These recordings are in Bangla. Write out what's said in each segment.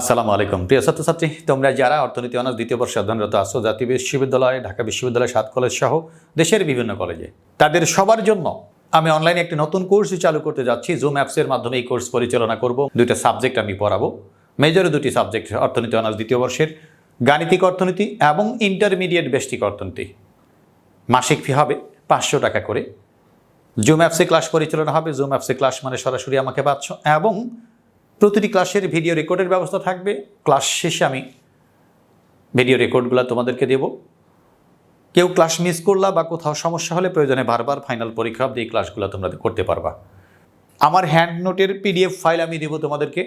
আসসালামু আলাইকুম। প্রিয় ছাত্রছাত্রী, তোমরা যারা অর্থনীতি, অনার্স, দ্বিতীয় বর্ষে অধ্যয়নরত আছো, জাতীয় বিশ্ববিদ্যালয়, ঢাকা বিশ্ববিদ্যালয়, সাত কলেজ সহ দেশের বিভিন্ন কলেজে, তাদের সবার জন্য আমি অনলাইনে একটি নতুন কোর্স চালু করতে যাচ্ছি। জুম অ্যাপসের মাধ্যমে এই কোর্স পরিচালনা করব। দুইটা সাবজেক্ট আমি পড়াবো। মেজরে দুটি সাবজেক্ট অর্থনীতি, অনার্স, দ্বিতীয় বর্ষের। গাণিতিক অর্থনীতি এবং ইন্টারমিডিয়েট বেস্টিক অর্থনীতি। মাসিক ফি হবে পাঁচশো টাকা করে। জুম অ্যাপসে ক্লাস পরিচালনা হবে। জুম অ্যাপসে ক্লাস মানে সরাসরি আমাকে পাচ্ছ এবং প্রতিটি ক্লাসের ভিডিও রেকর্ডের ব্যবস্থা থাকবে। ক্লাস শেষে আমি ভিডিও রেকর্ডগুলো তোমাদেরকে দেব। কেউ ক্লাস মিস করলা বা কোথাও সমস্যা হলে প্রয়োজনে বারবার ফাইনাল পরীক্ষা অব্দি এই ক্লাসগুলো তোমরা করতে পারবা। আমার হ্যান্ড নোটের পিডিএফ ফাইল আমি দেবো তোমাদেরকে।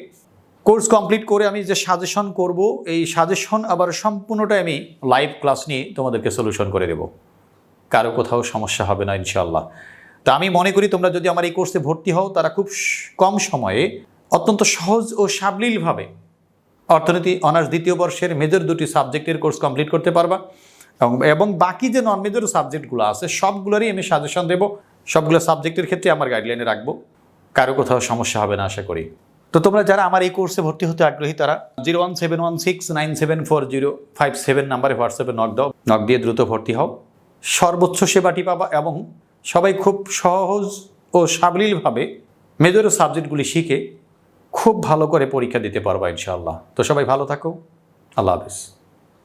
কোর্স কমপ্লিট করে আমি যে সাজেশন করব, এই সাজেশন আবার সম্পূর্ণটাই আমি লাইভ ক্লাস নিয়ে তোমাদেরকে সলিউশন করে দেব। কারও কোথাও সমস্যা হবে না ইনশাল্লাহ তা আমি মনে করি তোমরা যদি আমার এই কোর্সে ভর্তি হও, তারা খুব কম সময়ে অত্যন্ত সহজ ও সাবলীলভাবে অর্থনীতি, অনার্স দ্বিতীয় বর্ষের মেজর দুটি সাবজেক্টের কোর্স কমপ্লিট করতে পারবা। এবং এবং বাকি যে নন মেজর সাবজেক্টগুলো আছে, সবগুলোরই আমি সাজেশন দেবো। সবগুলো সাবজেক্টের ক্ষেত্রে আমার গাইডলাইনে রাখব। কারও কোথাও সমস্যা হবে না, আশা করি। তো তোমরা যারা আমার এই কোর্সে ভর্তি হতে আগ্রহী, তারা zero one seven one six nine seven four zero five seven নাম্বারে হোয়াটসঅ্যাপে নক দাও। নক দিয়ে দ্রুত ভর্তি হও। সর্বোচ্চ সেবাটি পাবা এবং সবাই খুব সহজ ও সাবলীলভাবে মেজর সাবজেক্টগুলি শিখে খুব ভালো করে পরীক্ষা দিতে পারব ইনশাআল্লাহ। তো সবাই ভালো থাকো। আল্লাহ হাফিজ।